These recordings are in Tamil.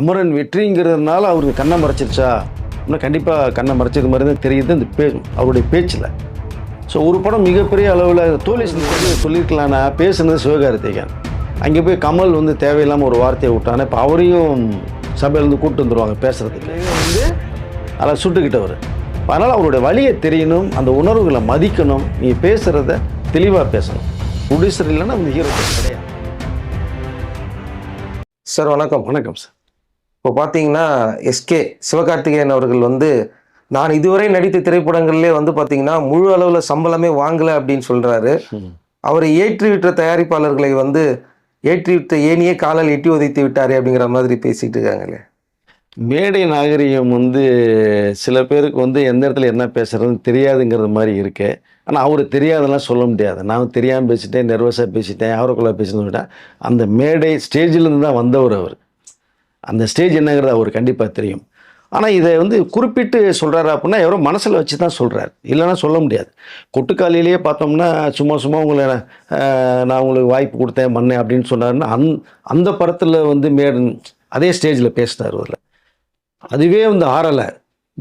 அமரன் வெற்றிங்கிறதுனால அவருக்கு கண்ணை மறைச்சிருச்சா? இன்னும் கண்டிப்பாக கண்ணை மறைச்சது மாதிரி தான் தெரியுது இந்த பே அவருடைய பேச்சில். ஸோ ஒரு படம் மிகப்பெரிய அளவில் தோல்வி சொல்லியிருக்கலாம்னா பேசுனது சிவகார்த்திகேயன். அங்கே போய் கமல் வந்து தேவையில்லாமல் ஒரு வார்த்தையை விட்டானே இப்போ அவரையும் சபையிலேருந்து கூப்பிட்டு வந்துருவாங்க பேசுகிறதுக்கு வந்து அதில் சுட்டுக்கிட்டவர் அதனால் அவருடைய வழியை தெரியணும் அந்த உணர்வுகளை மதிக்கணும் நீ பேசுகிறத தெளிவாக பேசணும். ப்ரொடியூசர் இல்லைன்னா அந்த ஹீரோ கிடையாது. சார் வணக்கம். வணக்கம் சார். இப்போ பார்த்தீங்கன்னா எஸ்கே சிவகார்த்திகேயன் அவர்கள் வந்து நான் இதுவரை நடித்த திரைப்படங்கள்லே வந்து பார்த்தீங்கன்னா முழு அளவில் சம்பளமே வாங்கலை அப்படின்னு சொல்கிறாரு அவரை ஏற்றிவிட்ட தயாரிப்பாளர்களை வந்து ஏற்றிவிட்ட ஏனியே காலால் எட்டி உதைத்து விட்டாரே அப்படிங்கிற மாதிரி பேசிட்டு இருக்காங்களே. மேடை நாகரிகம் வந்து சில பேருக்கு வந்து எந்த இடத்துல என்ன பேசுறதுன்னு தெரியாதுங்கிறது மாதிரி இருக்கு. ஆனால் அவர் தெரியாதெல்லாம் சொல்ல முடியாது. நான் தெரியாமல் பேசிட்டேன் நர்வஸாக பேசிட்டேன் அவருக்குள்ளே பேசினதை விட அந்த மேடை ஸ்டேஜிலேருந்து தான் வந்தவர் அவர். அந்த ஸ்டேஜ் என்னங்கிறது அவர் கண்டிப்பாக தெரியும். ஆனால் இதை வந்து குறிப்பிட்டு சொல்கிறாரு அப்படின்னா எவரோ மனசில் வச்சு தான் சொல்கிறார் இல்லைன்னா சொல்ல முடியாது. கொட்டுக்காலிலேயே பார்த்தோம்னா சும்மா சும்மா உங்களை நான் உங்களுக்கு வாய்ப்பு கொடுத்தேன் மண்ணேன் அப்படின்னு சொன்னாருன்னா அந் அந்த படத்தில் வந்து மே அதே ஸ்டேஜில் பேசினார் அதில் அதுவே வந்து ஆறலை.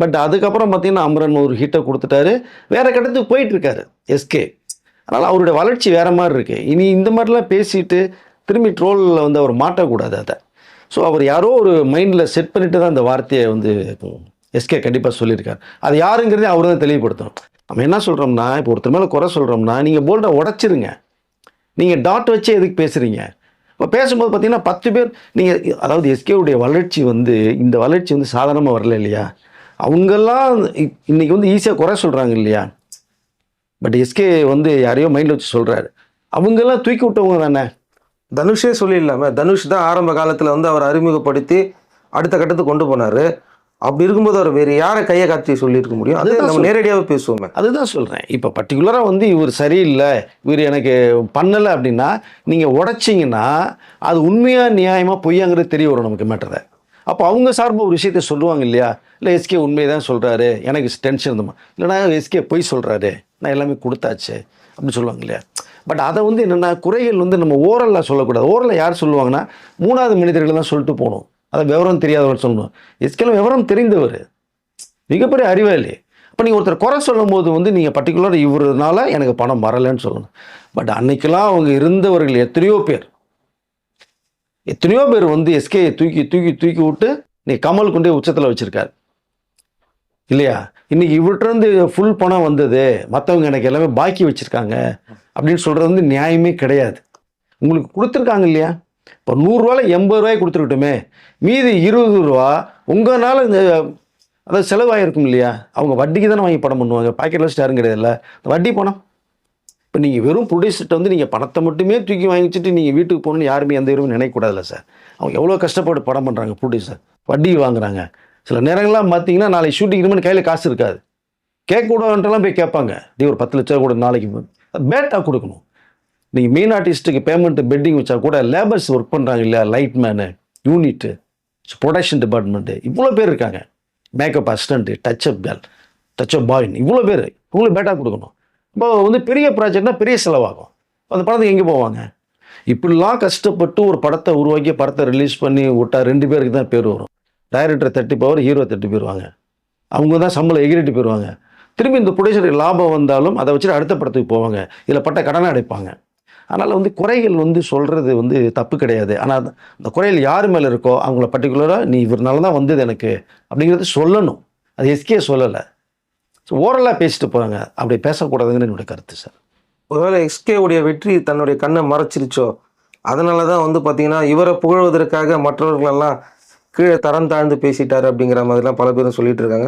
பட் அதுக்கப்புறம் பார்த்தீங்கன்னா அமரன் ஒரு ஹீட்டை கொடுத்துட்டாரு. வேறு கட்டத்துக்கு போயிட்டுருக்காரு எஸ்கே அதனால் அவருடைய வளர்ச்சி வேறு மாதிரி இருக்குது இனி இந்த மாதிரிலாம் பேசிட்டு திரும்பி ட்ரோலில் வந்து அவர் மாட்டக்கூடாது அதை. ஸோ அவர் யாரோ ஒரு மைண்டில் செட் பண்ணிட்டு தான் அந்த வார்த்தையை வந்து எஸ்கே கண்டிப்பாக சொல்லியிருக்கார். அது யாருங்கிறதே அவர் தான் தெளிவுபடுத்தணும். நம்ம என்ன சொல்கிறோம்னா இப்போ ஒருத்தர் மேலே குறை சொல்கிறோம்னா நீங்கள் போல்டை உடச்சிருங்க. நீங்கள் டாட் வச்சே எதுக்கு பேசுகிறீங்க இப்போ பேசும்போது பார்த்தீங்கன்னா பத்து பேர் நீங்கள் அதாவது எஸ்கேவுடைய வளர்ச்சி வந்து இந்த வளர்ச்சி வந்து சாதாரணமாக வரல இல்லையா? அவங்கெல்லாம் இன்றைக்கி வந்து ஈஸியாக குறை சொல்கிறாங்க இல்லையா? பட் எஸ்கே வந்து யாரையோ மைண்டில் வச்சு சொல்கிறாரு அவங்கெல்லாம் தூக்கி விட்டவங்க தானே? தனுஷே சொல்லிடலாமே தனுஷ் தான் ஆரம்ப காலத்தில் வந்து அவர் அறிமுகப்படுத்தி அடுத்த கட்டத்துக்கு கொண்டு போனார். அப்படி இருக்கும்போது அவர் வேறு யாரை கையை காட்சி சொல்லியிருக்க முடியும்? அது நம்ம நேரடியாகவே பேசுவோமே. அதுதான் சொல்கிறேன் இப்போ பர்டிகுலராக வந்து இவர் சரியில்லை இவர் எனக்கு பண்ணலை அப்படின்னா நீங்கள் உடைச்சிங்கன்னா அது உண்மையாக நியாயமாக பொய்யாங்கிறது தெரிய வரும் நமக்கு மேட்டரை. அப்போ அவங்க சார்பாக ஒரு விஷயத்தை சொல்லுவாங்க இல்லையா? இல்லை எஸ்கே உண்மையை தான் சொல்கிறாரு எனக்கு டென்ஷன் இருந்தமா? இல்லைனா எஸ்கே பொய் சொல்கிறாரு நான் எல்லாமே கொடுத்தாச்சு. அப்படின்னு சொல்லுவாங்க இல்லையா? பட் அதை வந்து என்னென்னா குறைகள் வந்து நம்ம ஓரலில் சொல்லக்கூடாது. ஓரலில் யார் சொல்லுவாங்கன்னா மூணாவது மனிதர்கள் தான் சொல்லிட்டு போகணும். அதை விவரம் தெரியாதவர் சொல்லணும். எஸ்கேல விவரம் தெரிந்தவர். மிகப்பெரிய அறிவாளி அப்போ நீங்கள் ஒருத்தர் குறை சொல்லும்போது வந்து நீங்கள் பர்டிகுலர் இவருனால எனக்கு பணம் வரலைன்னு சொல்லணும். பட் அன்னைக்கெல்லாம் அவங்க இருந்தவர்கள் எத்தனையோ பேர். எத்தனையோ பேர் வந்து எஸ்கேயை தூக்கி தூக்கி தூக்கி விட்டு நீ கமல் கொண்டே உச்சத்தில் வச்சுருக்காரு. இல்லையா? இன்னைக்கு இவர்கிட்ட ஃபுல் பணம் வந்தது. மற்றவங்க எனக்கு எல்லாமே பாக்கி வச்சுருக்காங்க. அப்படின்னு சொல்கிறது வந்து நியாயமே கிடையாது. உங்களுக்கு கொடுத்துருக்காங்க இல்லையா? இப்போ நூறுரூவால எண்பது ரூபாய் கொடுத்துருக்கட்டுமே. மீதி இருபது ரூபா உங்களால் இந்த அதாவது செலவாயிருக்கும் இல்லையா? அவங்க வட்டிக்கு தானே வாங்கி பணம் பண்ணுவாங்க. பாக்கெட்டில் வச்சுட்டு யாரும் கிடையாதுல்ல வட்டி பணம். இப்போ நீங்கள் வெறும் ப்ரொடியூசர்கிட்ட வந்து நீங்கள் பணத்தை மட்டுமே தூக்கி வாங்கி வச்சுட்டு நீங்கள் வீட்டுக்கு போகணும்னு யாருமே எந்த இதுவும் நினைக்கக்கூடாதுல்ல சார். அவங்க எவ்வளோ கஷ்டப்பட்டு படம் பண்ணுறாங்க ப்ரொடியூசர் வட்டி வாங்குறாங்க. சில நேரங்கள்லாம் பார்த்தீங்கன்னா நாளைக்கு ஷூட்டிங் இருமனு கையில் காசு இருக்காது. கேட்க போய் கேட்பாங்க. நீ ஒரு பத்து லட்சம் கூட நாளைக்கு பேட்டாக கொடுக்கணும். நீங்கள் மெயின் ஆர்டிஸ்ட்டுக்கு பேமெண்ட்டு பெட்டிங் வச்சா கூட லேபர்ஸ் ஒர்க் பண்ணுறாங்க இல்லையா light man unit production department இவ்வளோ பேர் இருக்காங்க. Makeup assistant touch up girl touch up பாய்னு இவ்வளோ பேர். இவங்களுக்கு பேட்டா கொடுக்கணும். இப்போ வந்து பெரிய ப்ராஜெக்ட்னா பெரிய செலவாகும். அந்த படத்துக்கு எங்கே போவாங்க? இப்படிலாம் கஷ்டப்பட்டு ஒரு படத்தை உருவாக்கி படத்தை ரிலீஸ் பண்ணி விட்டா ரெண்டு பேருக்கு தான் பேர் வரும். டைரக்டர் தட்டி போவார் ஹீரோ தட்டி போயிடுவாங்க அவங்க தான் சம்பளம் எகிரிட்டு போயிடுவாங்க திரும்பி இந்த ப்ரொடியூசருக்கு லாபம் வந்தாலும் அதை வச்சுட்டு அடுத்த படத்துக்கு போவாங்க. இதில் பட்ட கடனை அடைப்பாங்க. அதனால் வந்து குறைகள் வந்து சொல்கிறது வந்து தப்பு கிடையாது. ஆனால் அந்த குறைகள் யார் மேலே இருக்கோ அவங்கள பர்டிகுலராக நீ இவர்னால தான் வந்தது எனக்கு அப்படிங்கிறது சொல்லணும். அது எஸ்கே சொல்லலை. ஸோ ஓரலாக பேசிட்டு போகிறாங்க அப்படி பேசக்கூடாதுங்கிற என்னோட கருத்து சார் ஒருவேளை எஸ்கே உடைய வெற்றி தன்னுடைய கண்ணை மறைச்சிருச்சோ அதனால தான் வந்து பார்த்தீங்கன்னா இவரை புகழ்வதற்காக மற்றவர்களெல்லாம் கீழே தரம் தாழ்ந்து பேசிட்டார் அப்படிங்கிற மாதிரிலாம் பல பேரும் சொல்லிட்டு இருக்காங்க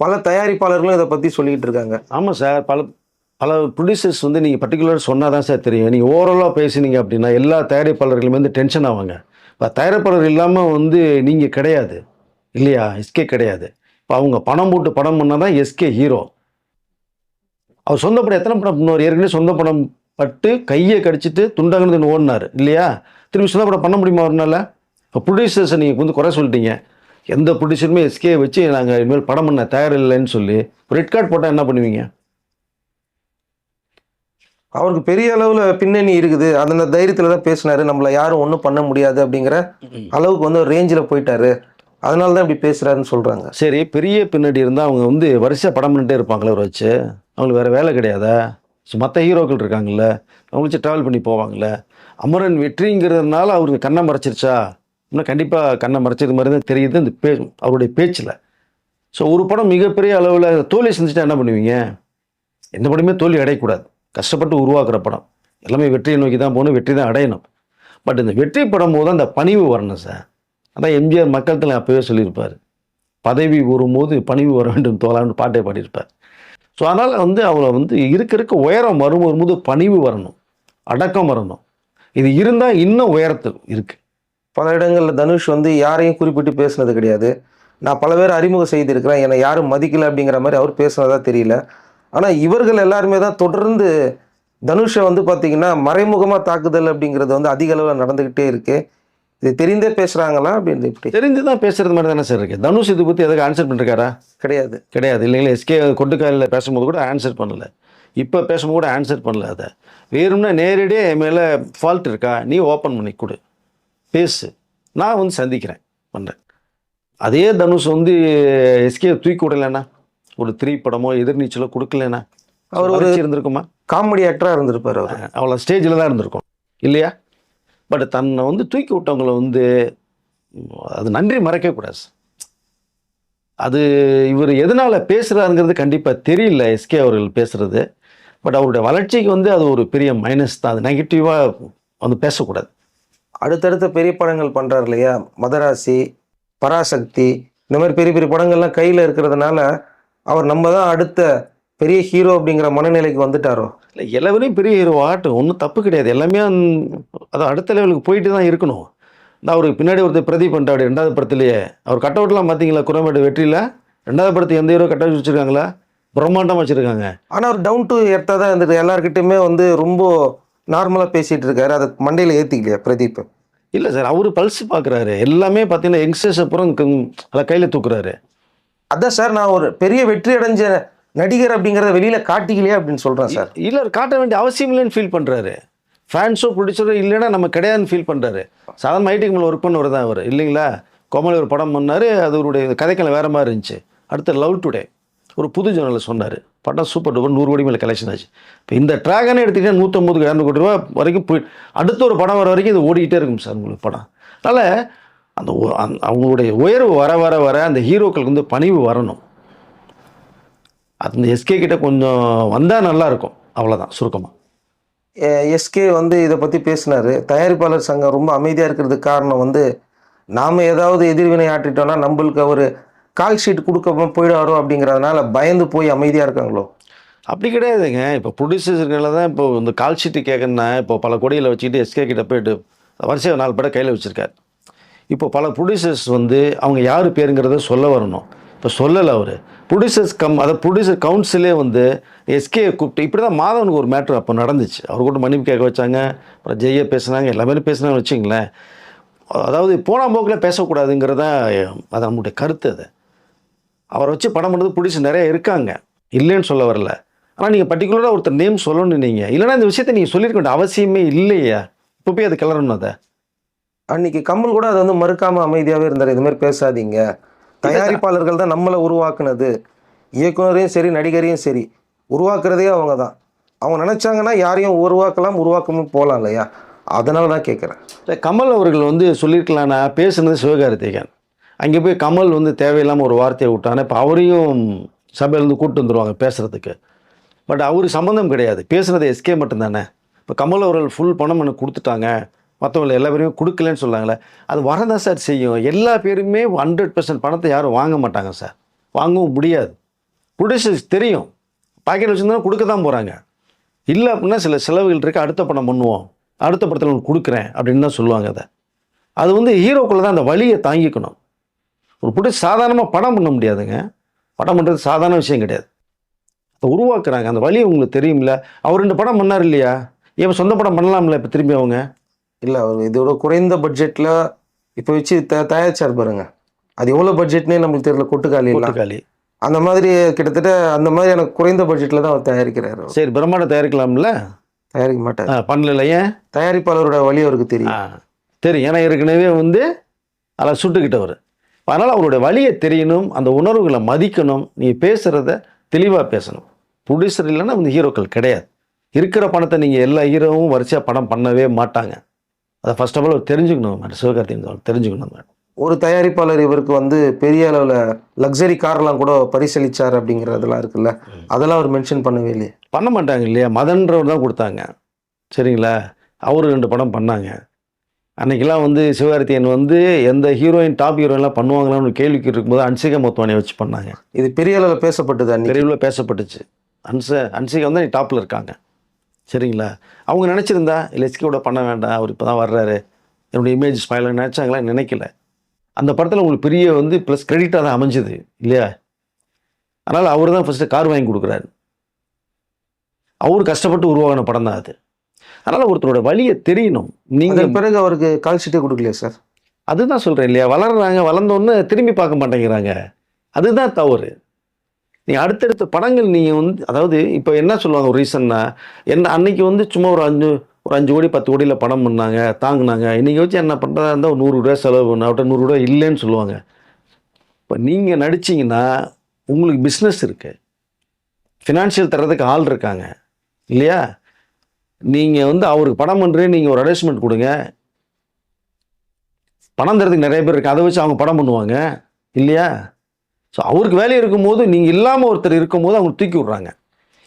பல தயாரிப்பாளர்களும் இதை பற்றி சொல்லிட்டு இருக்காங்க ஆமாம் சார் பல பல ப்ரொடியூசர்ஸ் வந்து நீங்கள் பர்டிகுலர் சொன்னால் தான் சார் தெரியும். நீங்கள் ஓவராலாக பேசுனீங்க அப்படின்னா எல்லா தயாரிப்பாளர்களுமே வந்து டென்ஷன் ஆவாங்க. இப்போ தயாரிப்பாளர் இல்லாமல் வந்து நீங்கள் கிடையாது. இல்லையா? எஸ்கே கிடையாது. இப்போ அவங்க பணம் போட்டு படம் பண்ணால் தான் எஸ்கே ஹீரோ அவர் சொந்த படம் எத்தனை படம் பண்ணுவார் ஏற்கனவே சொந்த படம் பட்டு கையை கடிச்சிட்டு துண்டங்கன்னு ஓடினார். இல்லையா? திரும்பி சொந்த படம் பண்ண முடியுமா அவர்னால? இப்போ ப்ரொடியூசர்ஸை நீங்கள் வந்து குறை சொல்லிட்டீங்க. எந்த ப்ரொடியூசருமே எஸ்கே வச்சு நாங்கள் இனிமேல் படம் பண்ண தயார் இல்லைன்னு சொல்லி ரெட் கார்டு போட்டால் என்ன பண்ணுவீங்க? அவருக்கு பெரிய அளவுல பின்னணி இருக்குது. அந்த தைரியத்துல தான் பேசினாரு. நம்மள யாரும் ஒன்றும் பண்ண முடியாது அப்படிங்கிற அளவுக்கு வந்து ரேஞ்சில் போயிட்டாரு. அதனால தான் இப்படி பேசுறாருன்னு சொல்றாங்க. சரி பெரிய பின்னாடி இருந்தால் அவங்க வந்து வரிசையாக படம் பண்ணிட்டே இருப்பாங்களே அவரை வச்சு. அவங்களுக்கு வேறு வேலை கிடையாதா? ஸோ மற்ற ஹீரோக்கள் இருக்காங்கல்ல அவங்க வச்சு ட்ராவல் பண்ணி போவாங்கல்ல. அமரன் வெற்றிங்கிறதுனால அவருக்கு கண்ணை மறைச்சிருச்சா? இன்னும் கண்டிப்பாக கண்ணை மறைச்சது மாதிரி தான் தெரியுது. இந்த பே அவருடைய பேச்சில். ஸோ ஒரு படம் மிகப்பெரிய அளவில் தோல்வி செஞ்சுட்டா என்ன பண்ணுவீங்க? எந்த படமே தோல்வி அடையக்கூடாது. கஷ்டப்பட்டு உருவாக்குற படம். எல்லாமே வெற்றியை நோக்கி தான் போகணும் வெற்றி தான் அடையணும். பட் இந்த வெற்றி படம் போது அந்த பணிவு வரணும் சார். அதான் எம்ஜிஆர் மக்கள் தலை அப்போவே சொல்லியிருப்பார். பதவி வரும்போது பணிவு வர வேண்டும் தோலான்னு பாட்டே பாடியிருப்பார். ஸோ அதனால் வந்து அவளை வந்து இருக்க இருக்க உயரம் வரும் வரும்போது பணிவு வரணும். அடக்கம் வரணும். இது இருந்தால் இன்னும் உயரத்தில் இருக்குது பல இடங்கள்ல தனுஷ் வந்து யாரையும் குறிப்பிட்டு பேசுனது கிடையாது. நான் பல பேர் அறிமுகம் செய்திருக்கிறேன். என்னை யாரும் மதிக்கல அப்படிங்கிற மாதிரி அவர் பேசுனதா தெரியல. ஆனால் இவர்கள் எல்லாருமே தான் தொடர்ந்து தனுஷை வந்து பார்த்தீங்கன்னா மறைமுகமாக தாக்குதல் அப்படிங்கிறது வந்து அதிக அளவில் நடந்துக்கிட்டே இருக்கு. இது தெரிந்தே பேசுகிறாங்களா அப்படின்னு இப்படி. தெரிஞ்சு தான் பேசுறது மாதிரி தானே சார் இருக்குது தனுஷ் இதை பற்றி எதுக்கு ஆன்சர் பண்ணிருக்காரா? கிடையாது. கிடையாது. இல்லைங்களா எஸ்கே கொட்டுக்காலில் பேசும்போது கூட ஆன்சர் பண்ணல. இப்போ பேசும்போது கூட ஆன்சர் பண்ணல அதை. வேணும்னா நேரடியாக என் மேலே ஃபால்ட் இருக்கா? நீ ஓப்பன் பண்ணி கொடு. பேசு. நான் வந்து சந்திக்கிறேன். பண்ணுறேன் அதே தனுஷ் வந்து எஸ்கே தூக்கி விடலைன்னா ஒரு த்ரீ படமோ எதிர்நீச்சலோ கொடுக்கலனா அவர் ஒரு- இருந்திருக்குமா? காமெடி ஆக்டராக இருந்திருப்பார் அவர். அவ்வளோ ஸ்டேஜில் தான் இருந்திருக்கும். இல்லையா? பட் தன்னை வந்து தூக்கி விட்டவங்கள வந்து அது நன்றி மறக்கவே கூடாது. அது இவர் எதனால் பேசுகிறாருங்கிறது கண்டிப்பாக தெரியல எஸ்கே அவர்கள் பேசுகிறது பட் அவருடைய வளர்ச்சிக்கு வந்து அது ஒரு பெரிய மைனஸ் தான். அது நெகட்டிவாக வந்து பேசக்கூடாது. அடுத்தடுத்த பெரிய படங்கள் பண்ணுறாரு இல்லையா? மதராசி பராசக்தி இந்த மாதிரி பெரிய பெரிய படங்கள்லாம் கையில் இருக்கிறதுனால அவர் நம்ம தான் அடுத்த பெரிய ஹீரோ அப்படிங்கிற மனநிலைக்கு வந்துட்டாரோ? இல்லை எல்லாரும் பெரிய ஹீரோ ஆகட்டும். ஒன்றும் தப்பு கிடையாது. எல்லாமே அது அடுத்த லெவலுக்கு போயிட்டு தான் இருக்கணும். நான் அவருக்கு பின்னாடி ஒருத்தர் பிரதீப் பண்ணிட்டாரு ரெண்டாவது படத்துலேயே. அவர் கட் அவுட்லாம் பார்த்தீங்களா குரமேடு வெற்றியில். ரெண்டாவது படத்துக்கு எந்த ஹீரோ கட் அவுட் வச்சுருக்காங்களா? பிரம்மாண்டமாக வச்சுருக்காங்க. ஆனால் அவர் டவுன் டு எர்த்தாக தான் இருந்துட்டு எல்லாருக்கிட்டையுமே வந்து ரொம்ப நார்மலாக பேசிகிட்டு இருக்காரு. அதை மண்டையில் ஏற்றிக்கலையா பிரதீப். இல்லை சார் அவர் பல்ஸ் பார்க்குறாரு எல்லாமே பார்த்தீங்கன்னா யங்ஸ்டர்ஸ் அப்புறம் அதை கையில் தூக்குறாரு. அதான் சார் நான் ஒரு பெரிய வெற்றி அடைஞ்ச நடிகர் அப்படிங்கிறத வெளியில் காட்டிக்கலையே அப்படின்னு சொல்கிறேன் சார். இல்லை காட்ட வேண்டிய அவசியம் இல்லைன்னு ஃபீல் பண்ணுறாரு ஃபேன்ஸோ பிடிச்சதோ இல்லைன்னா நம்ம கிடையாதுன்னு ஃபீல் பண்ணுறாரு சாதாரண ஐடிக்கு மேலே ஒர்க் பண்ணவர் தான் அவர். இல்லைங்களா? கோமலி ஒரு படம் பண்ணார் அது அவருடைய கதைக்கெல்லாம் வேறு மாதிரி இருந்துச்சு. அடுத்து லவ் டுடே. ஒரு புது ஜெனரல் சொன்னார். படம் சூப்பர் டூப்பர் நூறு கோடி மேலே கலெக்ஷன் ஆச்சு. இப்போ இந்த ட்ராகனே எடுத்துக்கிட்டா நூற்றம்பது இரநூறு கோடி ரூபா வரைக்கும் போய் அடுத்த ஒரு படம் வர வரைக்கும் இது ஓடிக்கிட்டே இருக்கும் சார் உங்களுக்கு படம். அதனால் அந்த அவங்களுடைய உயர்வு வர வர வர அந்த ஹீரோக்களுக்கு வந்து பணிவு வரணும். அந்த எஸ்கே கிட்ட கொஞ்சம் வந்தால் நல்லாயிருக்கும் அவ்வளோதான் சுருக்கமாக எஸ்கே வந்து இதை பற்றி பேசினார். தயாரிப்பாளர் சங்கம் ரொம்ப அமைதியாக இருக்கிறதுக்கு காரணம் வந்து நாம் ஏதாவது எதிர்வினை ஆற்றிட்டோம்னா நம்மளுக்கு அவர் கால் ஷீட் கொடுக்க போயிடுவாரோ அப்படிங்கிறதுனால பயந்து போய் அமைதியாக இருக்காங்களோ? அப்படி கிடையாதுங்க. இப்போ ப்ரொடியூசர்களை தான் இப்போ இந்த கால் ஷீட்டு கேட்கணுன்னா இப்போ பல கொடியில் வச்சுக்கிட்டு எஸ்கே கிட்ட போயிட்டு வரிசையாக நாலு பேரை கையில் வச்சுருக்காரு. இப்போ பல ப்ரொடியூசர்ஸ் வந்து அவங்க யார் பேருங்கிறத சொல்ல வரணும். இப்போ சொல்லலை அவர். ப்ரொடியூசர்ஸ் கம் அதை ப்ரொடியூசர் கவுன்சிலே வந்து எஸ்கே கூப்பிட்டு இப்படி தான் மாதவனுக்கு ஒரு மேட்ரு அப்போ நடந்துச்சு. அவர் கூட மன்னிப்பு கேட்க வச்சாங்க. அப்புறம் ஜெய பேசுனாங்க. எல்லாமே பேசுனாங்கன்னு வச்சுங்களேன் அதாவது போன போக்கில் பேசக்கூடாதுங்கிறது தான் அது நம்முடைய கருத்து அது. அவரை வச்சு படம் பண்ணுறது ப்ரொடியூசர் நிறைய இருக்காங்க. இல்லைன்னு சொல்ல வரல. ஆனால் நீங்கள் பர்டிகுலராக ஒருத்தர் நேம் சொல்லணும் நீங்கள் இல்லைன்னா இந்த விஷயத்தை நீங்கள் சொல்லியிருக்க வேண்டிய அவசியமே இல்லையா. இப்போ போய் அது கிளறணும் அதை. அன்னைக்கு கமல் கூட அதை வந்து மறுக்காம அமைதியாகவே இருந்தார். இது மாதிரி பேசாதீங்க. தயாரிப்பாளர்கள் தான் நம்மளை உருவாக்குனது. இயக்குனரையும் சரி நடிகரையும் சரி உருவாக்குறதே அவங்க தான். அவங்க நினச்சாங்கன்னா யாரையும் உருவாக்கலாம் உருவாக்காம போகலாம் இல்லையா? அதனால தான் கேட்குறேன் கமல் அவர்கள் வந்து சொல்லியிருக்கலாம்னா பேசுனது சிவகார்த்திகேயன். அங்கே போய் கமல் வந்து தேவையில்லாமல் ஒரு வார்த்தையை விட்டானே இப்போ அவரையும் சபையிலேருந்து கூப்பிட்டு வந்துருவாங்க பேசுகிறதுக்கு பட் அவரு சம்மந்தம் கிடையாது. பேசுனது எஸ்கே மட்டும்தானே. இப்போ கமல் அவர்கள் ஃபுல் பணம் எனக்கு கொடுத்துட்டாங்க. மற்றவங்க எல்லா பேருமே கொடுக்கலன்னு சொன்னாங்களே அது வரதான் சார் செய்யும். எல்லா பேருமே ஹண்ட்ரட் பர்சன்ட் பணத்தை யாரும் வாங்க மாட்டாங்க சார். வாங்கவும் முடியாது. ப்ரொடியூசர்ஸ் தெரியும். பாக்கெட் வச்சுருந்தா கொடுக்க தான் போகிறாங்க இல்லை அப்படின்னா சில செலவுகள் இருக்குது அடுத்த படம் பண்ணுவோம். அடுத்த படத்தில் உனக்கு கொடுக்குறேன் அப்படின்னு தான் சொல்லுவாங்க அதை. அது வந்து ஹீரோக்குள்ளே தான் அந்த வழியை தாங்கிக்கணும். ஒரு புட்டு சாதாரணமாக படம் பண்ண முடியாதுங்க. படம் பண்ணுறது சாதாரண விஷயம் கிடையாது. அதை உருவாக்குறாங்க. அந்த வலி உங்களுக்கு தெரியும்ல. அவர் ரெண்டு படம் பண்ணார் இல்லையா? ஏன் சொந்த படம் பண்ணலாம்ல இப்போ திரும்பி அவங்க? இல்லை அவர் இதோட குறைந்த பட்ஜெட்டில் இப்போ வச்சு த தயாரிச்சார் பாருங்க. அது எவ்வளோ பட்ஜெட்னே நம்மளுக்கு தெரியல. கொட்டுக்காலி கூட்டுக்காளி. அந்த மாதிரி கிட்டத்தட்ட அந்த மாதிரி எனக்கு குறைந்த பட்ஜெட்டில் தான் அவர் தயாரிக்கிறாரு. சரி பிரம்மாண்டம் தயாரிக்கலாம்ல? தயாரிக்க மாட்டார். பண்ணல ஏன்? தயாரிப்பாளரோட வழி அவருக்கு தெரியும். தெரியும். ஏன்னா ஏற்கனவே வந்து அதில் சுட்டுக்கிட்டவர் அதனால் அவருடைய வழியை தெரியணும் அந்த உணர்வுகளை மதிக்கணும் நீ பேசுகிறத தெளிவாக பேசணும். ப்ரொடியூசர் இல்லைன்னா வந்து ஹீரோக்கள் கிடையாது. இருக்கிற பணத்தை நீங்கள் எல்லா ஹீரோவும் வரிசையாக படம் பண்ணவே மாட்டாங்க. அதை ஃபர்ஸ்ட் ஆஃப் ஆல் தெரிஞ்சுக்கணும் மேடம் சிவகார்த்திகேயன் தெரிஞ்சுக்கணும் மேடம் ஒரு தயாரிப்பாளர் இவருக்கு வந்து பெரிய அளவில் லக்ஸரி கார்லாம் கூட பரிசளிச்சார் அப்படிங்கிறதெல்லாம் இருக்குல்ல? அதெல்லாம் அவர் மென்ஷன் பண்ணவே இல்லையே. பண்ண மாட்டாங்க இல்லையா? மதன்றவர் தான் கொடுத்தாங்க. சரிங்களா? அவரு ரெண்டு படம் பண்ணாங்க. அன்னைக்கெல்லாம் வந்து சிவகார்த்தியன் வந்து எந்த ஹீரோயின் டாப் ஹீரோயின்லாம் பண்ணுவாங்களான்னு ஒரு கேள்விக்கு இருக்கும்போது அன்சிகா மொத்தவானியை வச்சு பண்ணாங்க. இது பெரிய அளவில் பேசப்பட்டது பெரியவில் பேசப்பட்டுச்சு. அன்ச அன்சிகா வந்து டாப்பில் இருக்காங்க. சரிங்களா? அவங்க நினச்சிருந்தா லெஸ்கியோட பண்ண வேண்டாம். அவர் இப்போ தான் வர்றாரு. என்னுடைய இமேஜ் ஸ்மைல் நினச்சாங்களா? நினைக்கல. அந்த படத்தில் உங்களுக்கு பெரிய வந்து ப்ளஸ் கிரெடிட்டாக தான் அமைஞ்சது இல்லையா? அதனால் அவர் தான் ஃபஸ்ட்டு கார் வாங்கி கொடுக்குறாரு. அவர் கஷ்டப்பட்டு உருவாகின படம் தான் அது. அதனால் ஒருத்தரோட வழியை தெரியணும். நீங்கள் பிறகு அவருக்கு கால் ஷீட்டே கொடுக்கலையா சார்? அதுதான் சொல்கிறேன் இல்லையா? வளர்றாங்க வளர்ந்தோன்னே திரும்பி பார்க்க மாட்டேங்கிறாங்க. அதுதான் தவறு. நீங்கள் அடுத்தடுத்த படங்கள் நீங்கள் வந்து அதாவது இப்போ என்ன சொல்லுவாங்க ஒரு ரீசன்னா என்ன அன்னைக்கு வந்து சும்மா ஒரு அஞ்சு ஒரு அஞ்சு கோடி பத்து கோடியில் படம் பண்ணாங்க தாங்குனாங்க. இன்றைக்கி வச்சு என்ன பண்ணுறதா இருந்தால் ஒரு நூறு ரூபா செலவு பண்ண அவட்ட நூறு ரூபா இல்லைன்னு சொல்லுவாங்க. இப்போ நீங்கள் நடிச்சீங்கன்னா உங்களுக்கு பிஸ்னஸ் இருக்குது ஃபினான்ஷியல் தர்றதுக்கு ஆள் இருக்காங்க. இல்லையா? நீங்கள் வந்து அவருக்கு படம் பண்ணுறே நீங்கள் ஒரு அட்வைஸ்மெண்ட் கொடுங்க. பணம் தரதுக்கு நிறைய பேர் இருக்குது அதை வச்சு அவங்க படம் பண்ணுவாங்க. இல்லையா? ஸோ அவருக்கு வேலையை இருக்கும்போது நீங்கள் இல்லாமல் ஒருத்தர் இருக்கும்போது அவங்க தூக்கி விட்றாங்க.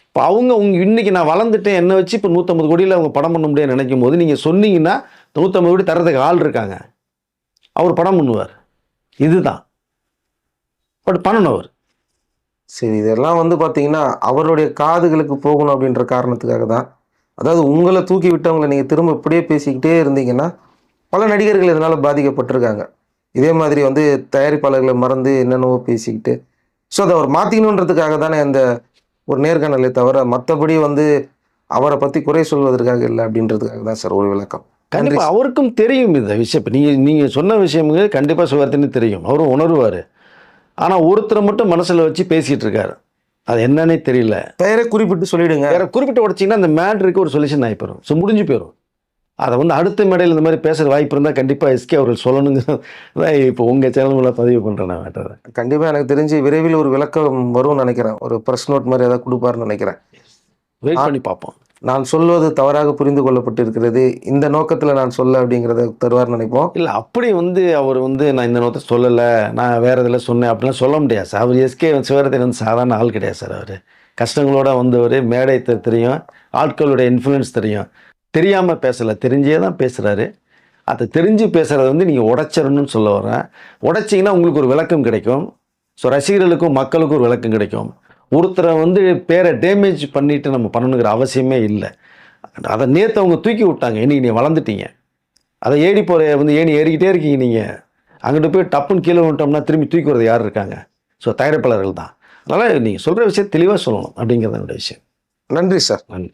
இப்போ அவங்க உங்க இன்னைக்கு நான் வளர்ந்துட்டேன் என்னை வச்சு இப்போ நூற்றம்பது கோடியில் அவங்க படம் பண்ண முடியாது நினைக்கும் போது நீங்கள் சொன்னீங்கன்னா நூற்றம்பது கோடி தரதுக்கு ஆள் இருக்காங்க. அவர் படம் பண்ணுவார். இதுதான். பட் பண்ணணும் அவர். சரி இதெல்லாம் வந்து பார்த்தீங்கன்னா அவருடைய காதுகளுக்கு போகணும் அப்படின்ற காரணத்துக்காக தான் அதாவது உங்களை தூக்கி விட்டவங்களை நீங்கள் திரும்ப இப்படியே பேசிக்கிட்டே இருந்தீங்கன்னா பல நடிகர்கள் இதனால் பாதிக்கப்பட்டிருக்காங்க. இதே மாதிரி வந்து தயாரிப்பாளர்களை மறந்து என்னென்னவோ பேசிக்கிட்டு. ஸோ அதை அவர் மாற்றிக்கணுன்றதுக்காக தானே அந்த ஒரு நேர்காணலை தவிர மற்றபடி வந்து அவரை பற்றி குறை சொல்வதற்காக இல்லை அப்படின்றதுக்காக தான் சார் ஒரு விளக்கம். கண்டிப்பாக அவருக்கும் தெரியும் இந்த விஷயம். இப்போ நீங்கள் நீங்கள் சொன்ன விஷயமுங்க கண்டிப்பாக சுவர்த்தின்னு தெரியும். அவரும் உணர்வார். ஆனால் ஒருத்தரை மட்டும் மனசில் வச்சு பேசிகிட்டு இருக்காரு. அது என்னன்னே தெரியல. பெயரை குறிப்பிட்டு சொல்லிடுங்க. வேற குறிப்பிட்ட உடச்சிங்கன்னா அந்த மேட்ருக்கு ஒரு சொல்யூஷன் ஆகி போயிடும் ஸோ முடிஞ்சு போயிடும் அதை வந்து அடுத்த மேடையில் இந்த மாதிரி பேசுகிற வாய்ப்பு இருந்தால் கண்டிப்பாக எஸ்கே அவர்கள் சொல்லணுங்கிறது தான் இப்போ உங்கள் சேனல் மூலம் பதிவு பண்ணுறேன் நான் மேட்டரை கண்டிப்பாக எனக்கு தெரிஞ்சு விரைவில் ஒரு விளக்கம் வரும்னு நினைக்கிறேன். ஒரு ப்ரெஸ் நோட் மாதிரி ஏதாவது கொடுப்பாருன்னு நினைக்கிறேன். வெயிட் பண்ணி பார்ப்போம். நான் சொல்வது தவறாக புரிந்து கொள்ளப்பட்டிருக்கிறது. இந்த நோக்கத்தில் நான் சொல்ல அப்படிங்கிறத தருவார்னு நினைப்போம். இல்லை அப்படி வந்து அவர் வந்து நான் இந்த நோக்கத்தை சொல்லலை நான் வேறு இதில் சொன்னேன் அப்படிலாம் சொல்ல முடியாது சார். அவர் எஸ்கே சிவரத்தின் வந்து சாதாரண ஆள் கிடையாது சார் அவர். கஷ்டங்களோட வந்தவர் மேடை தெரியும் ஆட்களுடைய இன்ஃப்ளூயன்ஸ் தெரியும். தெரியாமல் பேசலை தெரிஞ்சே தான் பேசுகிறாரு அதை தெரிஞ்சு பேசுகிறத வந்து நீங்கள் உடைச்சிடணும்னு சொல்ல வரேன் உடைச்சிங்கன்னா உங்களுக்கு ஒரு விளக்கம் கிடைக்கும். ஸோ ரசிகர்களுக்கும் மக்களுக்கும் ஒரு விளக்கம் கிடைக்கும். ஒருத்தரை வந்து பேரை டேமேஜ் பண்ணிட்டு நம்ம பண்ணணுங்கிற அவசியமே இல்லை. அதை நேற்று அவங்க தூக்கி விட்டாங்க. இன்னைக்கு நீ வளர்ந்துட்டீங்க? அதை ஏறி போகிற வந்து ஏணி ஏறிக்கிட்டே இருக்கீங்க நீங்கள் அங்கிட்டு போய் டப்புன்னு கீழே விட்டோம்னா திரும்பி தூக்கி வரது யார் இருக்காங்க? ஸோ தயாரிப்பாளர்கள் தான். அதனால் நீங்கள் சொல்கிற விஷயம் தெளிவாக சொல்லணும் அப்படிங்கிறது என்னோட விஷயம். நன்றி சார் நன்றி.